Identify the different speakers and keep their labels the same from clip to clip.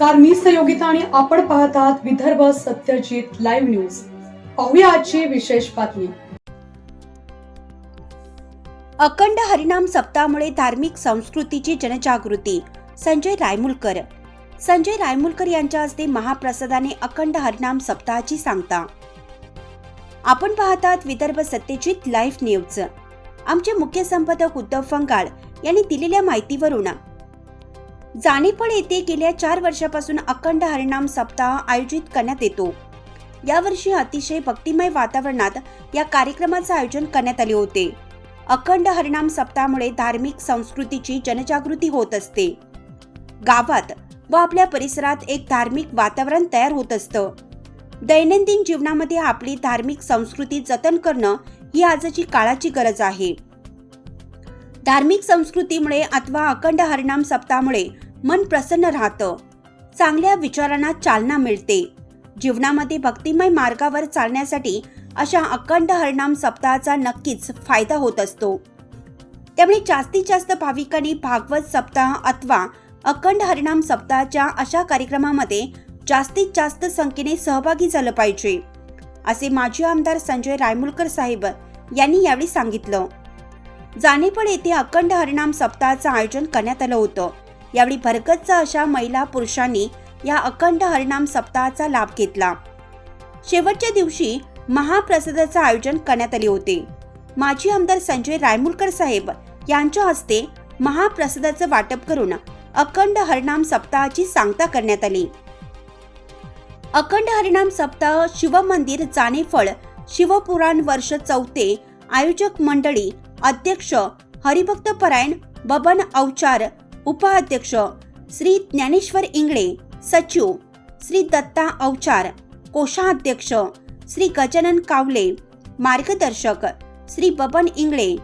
Speaker 1: नमस्कार मी सहयोगिता आणि आपण पाहत आहात विदर्भ सत्यजित लाईव्ह न्यूज. पाहूया आजची विशेष बातमी.
Speaker 2: अखंड हरिनाम सप्ताहामुळे धार्मिक संस्कृतीची जनजागृती. संजय रायमुलकर. संजय रायमुलकर यांच्या हस्ते महाप्रसादाने अखंड हरिनाम सप्ताहाची सांगता. आपण पाहतात विदर्भ सत्यजित लाईव्ह न्यूज. आमचे मुख्य संपादक उद्धव फंगाळ यांनी दिलेल्या माहितीवरून जाणीपण येथे गेल्या चार वर्षापासून अखंड हरिनाम सप्ताह आयोजित करण्यात येतो. यावर्षी अतिशय भक्तिमय वातावरणात या कार्यक्रमाचे आयोजन करण्यात आले होते. अखंड हरिनाम सप्ताहामुळे धार्मिक संस्कृतीची जनजागृती होत असते. गावात व आपल्या परिसरात एक धार्मिक वातावरण तयार होत असतं. दैनंदिन जीवनामध्ये आपली धार्मिक संस्कृती जतन करणं ही आजची काळाची गरज आहे. धार्मिक संस्कृतीमुळे अथवा अखंड हरिनाम सप्ताहामुळे मन प्रसन्न राहतं. चांगल्या विचारांना चालना मिळते. जीवनामध्ये भक्तिमय मार्गावर चालण्यासाठी अशा अखंड हरिनाम सप्ताहाचा नक्कीच फायदा होत असतो. त्यामुळे जास्तीत जास्त भाविकांनी भागवत सप्ताह अथवा अखंड हरिनाम सप्ताहाच्या अशा कार्यक्रमामध्ये जास्तीत जास्त संख्येने सहभागी झालं पाहिजे. असे माजी आमदार संजय रायमुलकर साहेब यांनी यावेळी सांगितलं. जाणेपण येथे अखंड हरिनाम सप्ताहाचं आयोजन करण्यात आलं होतं. यावेळी भरगच्च अशा महिला पुरुषांनी या अखंड हरिनाम सप्ताहाचा लाभ घेतला. शेवटच्या दिवशी महाप्रसादाचं आयोजन करण्यात आले होते. माजी आमदार संजय रायमुलकर साहेब यांच्या हस्ते महाप्रसादाचं वाटप करून अखंड हरिनाम सप्ताहाची सांगता करण्यात आली. अखंड हरिनाम सप्ताह शिवमंदिर जाणेफळ शिवपुराण वर्ष चौथे आयोजक मंडळी अध्यक्ष हरिभक्त परायण बबन अवचार उपाध्यक्ष श्री ज्ञानेश्वर इंगळे सचिव श्री दत्ता अवचार कोषाध्यक्ष श्री गजानन कावले मार्गदर्शक श्री बबन इंगळे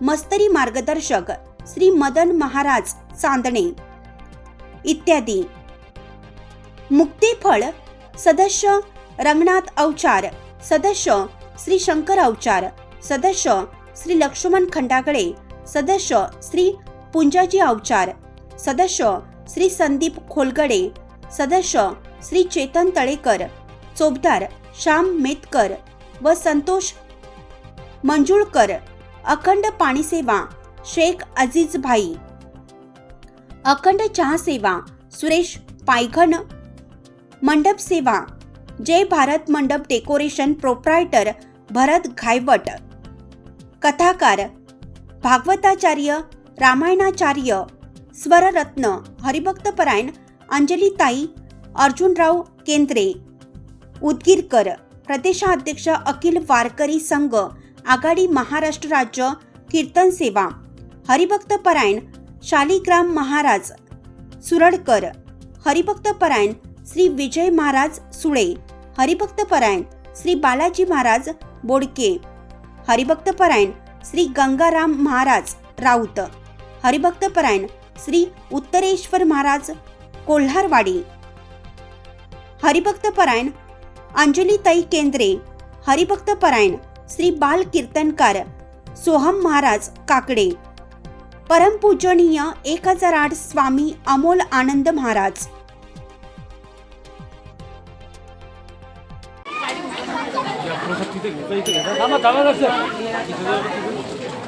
Speaker 2: मस्तरी मार्गदर्शक श्री मदन महाराज चांदणे इत्यादी. मुक्तीफळ सदस्य रंगनाथ अवचार सदस्य श्री शंकर अवचार सदस्य श्री लक्ष्मण खंडागळे सदस्य श्री पुंजाजी अवचार. सदस्य श्री संदीप खोलगडे. सदस्य श्री चेतन तळेकर. चोबदार श्याम मेतकर व संतोष मंजुळकर. अखंड पाणी सेवा शेख अजीज भाई अखंड चहा सेवा सुरेश पायघन. मंडप सेवा जय भारत मंडप डेकोरेशन प्रोप्रायटर भरत घायवट. कथाकार भागवताचार्य रामायणाचार्य स्वररत्न हरिभक्तपरायण अंजलीताई अर्जुनराव केंद्रे उदगीरकर प्रदेशाध्यक्ष अखिल वारकरी संघ आघाडी महाराष्ट्र राज्य कीर्तन सेवा हरिभक्तपरायण शालिग्राम महाराज सुरडकर हरिभक्तपरायण श्री विजय महाराज सुळे हरिभक्तपरायण श्री बालाजी महाराज बोडके हरिभक्तपरायण श्री गंगाराम महाराज राऊत हरिभक्तपरायण श्री उत्तरेश्वर महाराज कोल्हारवाडी. हरिभक्तपरायण अंजलीताई केंद्रे. हरिभक्तपरायण श्री बाल कीर्तनकार सोहम महाराज काकडे. परमपूजनीय एक हजार आठ स्वामी अमोल आनंद महाराज.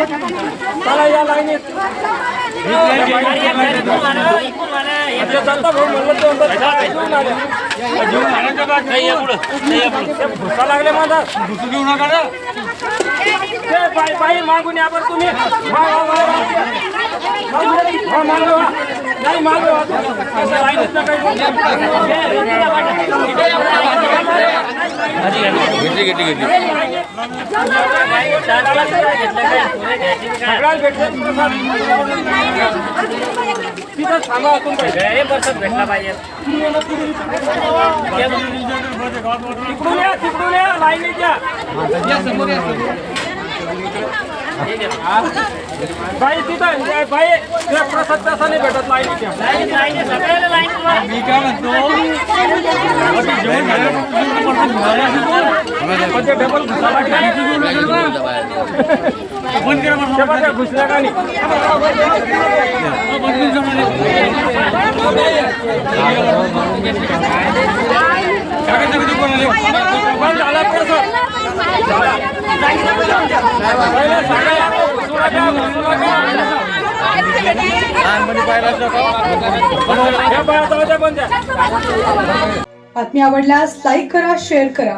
Speaker 3: चला या लाईनीत आता जाता भाऊ म्हणलं ते म्हणतात, घेऊन आले. ते भुसा लागले माझा घेऊ नका ते पाय पायी मागून या बरं तुम्ही वा, वा, वा, वा. हा, मागं वा. नाही मागं घेतली घेतली घेतली बसत भेटला प्रसाद तसा नाही भेटत लाईनीच्या
Speaker 4: मी काय
Speaker 1: बातमी आवडल्यास लाईक करा शेअर करा.